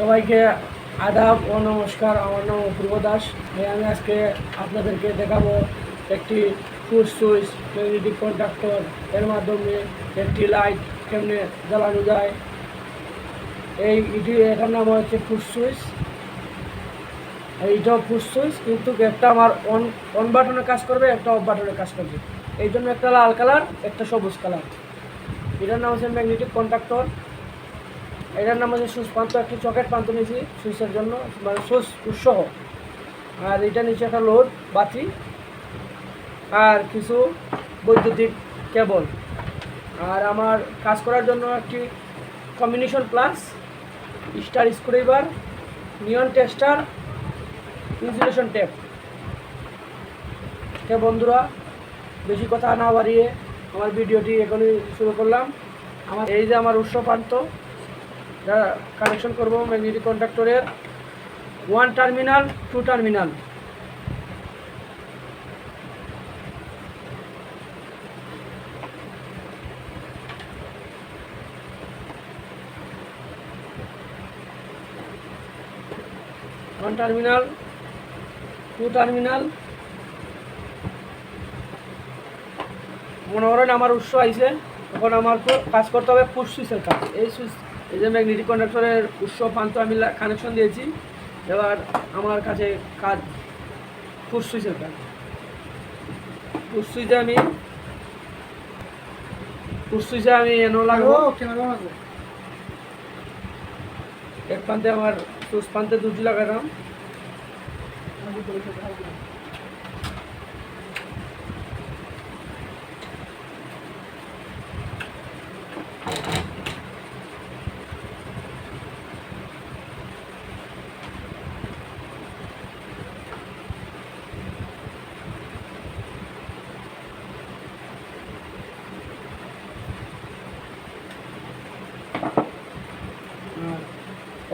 সবাইকে আদাব ও নমস্কার। আমার নাম অপূর্ব দাস। আমি আজকে আপনাদেরকে দেখাবো একটি ফুড সুইচ ম্যাগনেটিক কন্ট্রাক্টর এর মাধ্যমে একটি লাইট কেমনে জ্বালানো যায়। এই এটি এটার নাম হচ্ছে ফুড সুইচ এইটাও ফুড সুইচ কিন্তু একটা আমার অন অন বাটনে কাজ করবে, একটা অফ বাটনে কাজ করবে। এই জন্য একটা লাল কালার, একটা সবুজ কালার। এটার নাম হচ্ছে ম্যাগনেটিক কন্ট্রাক্টর এটার নাম হচ্ছে সুইচ পান্ত, একটি চকেট পান্ত নিয়েছি সুইচের জন্য মানে সুইচ উৎসহ আর এটা নিচে একটা লোড, বাতি, আর কিছু বৈদ্যুতিক কেবল। আর আমার কাজ করার জন্য একটি combination plus star screwdriver neon tester insulation tape কে বন্ধুরা, বেশি কথা না বাড়িয়ে আমার ভিডিওটি এখনই শুরু করলাম। আমার এই যে আমার উৎস প্রান্ত কানেকশন করব magnetic কন্ডাক্টরের one terminal two terminal one terminal two terminal মনে করেন আমার উৎস আইছে, তখন আমার কাজ করতে হবে পুশ সুইচের কাজ এই সুইচ এই যে ম্যাগনেটিক কন্ডাক্টরের উৎস প্রান্ত আমি কানেকশন দিয়েছি। এবার আমার কাছে কাজ পুশ সুইচের কাজ পুশ সুইচে আমি পুশ সুইচে আমি এনো লাগবো। এক প্রান্তে আমার সুইচ প্রান্তে দুটি লাগালাম আর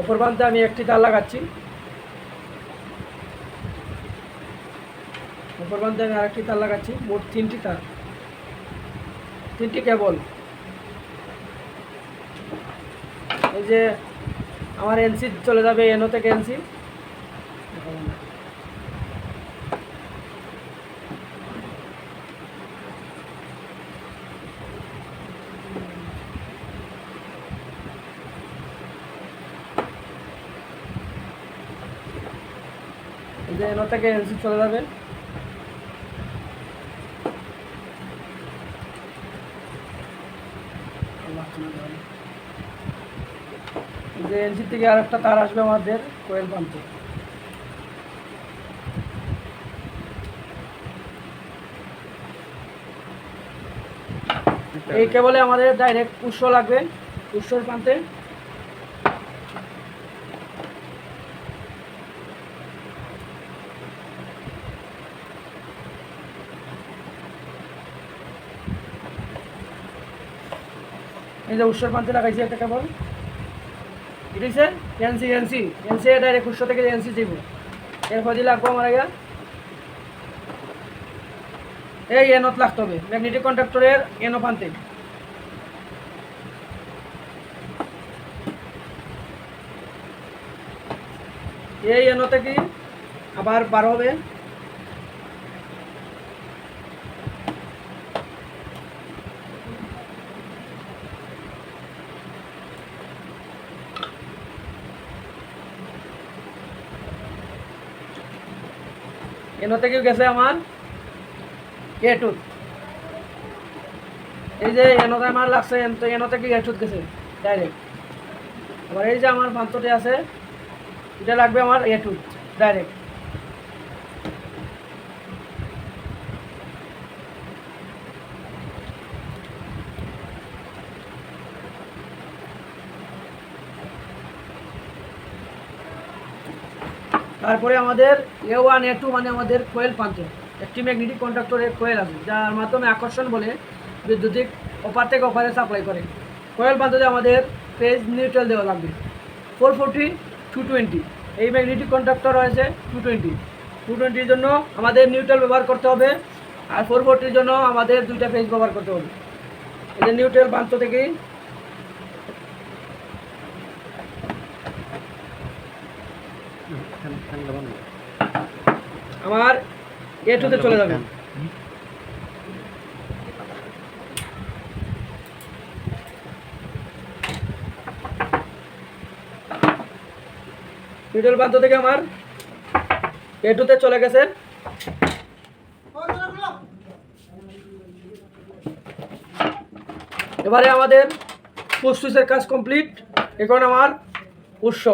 অপর প্রান্তে আমি একটি তার লাগাচ্ছি। অপর প্রান্তে আমি আরেকটি তার লাগাচ্ছি, মোট তিনটি তার। তিনটি কেবল। এই যে আমার এনসি চলে যাবে এনও থেকে এনসি এই যে এনো থেকে এনসি চলে যাবে। যে এনসি থেকে আর একটা তার আসবে আমাদের কোয়েল পাম্পে এই কেবলে আমাদের ডাইরেক্ট উৎস লাগবে উৎসর প্রান্তে এই যে উৎসর প্রান্তে লাগাইছি একটা কেবল। এটা হচ্ছে এনসি এনসি এনসি ডাইরেক্ট উৎস থেকে এনসি যাইব এরপর দিয়ে লাগবো আমার আগে। এই এনত লাগতে হবে। ম্যাগনেটিক কন্ট্রাক্টরের এনো প্রান্তে এই এনো কি? আবার বার হবে। এনো থেকেও গেছে আমার? এ টুথ এই যে এনতে আমার লাগছে এন- এনো থেকে এ টুথ গেছে? ডাইরেক্ট আবার এই যে আমার প্রান্তটি আছে, এটা লাগবে আমার এ টুথ ডাইরেক্ট তারপরে আমাদের এ ওয়ান এ টু মানে আমাদের কোয়েল প্রান্ত একটি ম্যাগনেটিক কন্ডাক্টরের কোয়েল আছে, যার মাধ্যমে আকর্ষণ বলে বিদ্যুতিক অপার থেকে অপারে সাপ্লাই করে। কোয়েল প্রান্ততে আমাদের পেজ নিউট্রাল দেওয়া লাগবে। ফোর ফোরটি টু টোয়েন্টি এই ম্যাগনেটিক কন্ডাক্টর রয়েছে টু টোয়েন্টি টু টোয়েন্টির জন্য আমাদের নিউট্রাল ব্যবহার করতে হবে, আর ফোর ফোরটির জন্য আমাদের দুইটা পেজ ব্যবহার করতে হবে। যে নিউট্রাল প্রান্ত থেকেই আমার এ টুতে চলে যাবে। মিডল প্রান্ত থেকে আমার এ টুতে চলে গেছে। এবারে আমাদের ফুসফুসের কাজ কমপ্লিট এখন আমার উৎস।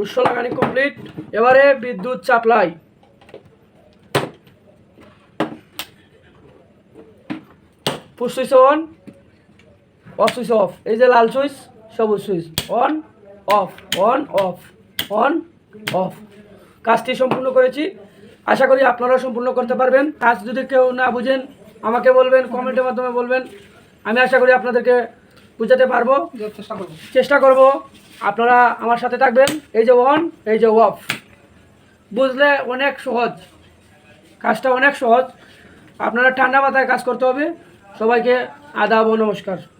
উৎস লাগানি কমপ্লিট এবারে বিদ্যুৎ supply. Push switch on off switch off এই যে লাল সুইচ সবুজ switch on off, on off on, off. কাজটি সম্পূর্ণ করেছি। আশা করি আপনারাও সম্পূর্ণ করতে পারবেন। কাজ যদি কেউ না বুঝেন, আমাকে বলবেন, কমেন্টের মাধ্যমে বলবেন। আমি আশা করি আপনাদেরকে বুঝাতে পারব। চেষ্টা করব। চেষ্টা করব আপনারা আমার সাথে থাকবেন। এই যে অন, এই যে অফ। বুঝলে অনেক সহজ। কাজটা অনেক সহজ। আপনারা ঠান্ডা মাথায় কাজ করতে হবে। সবাইকে আদাব ও নমস্কার।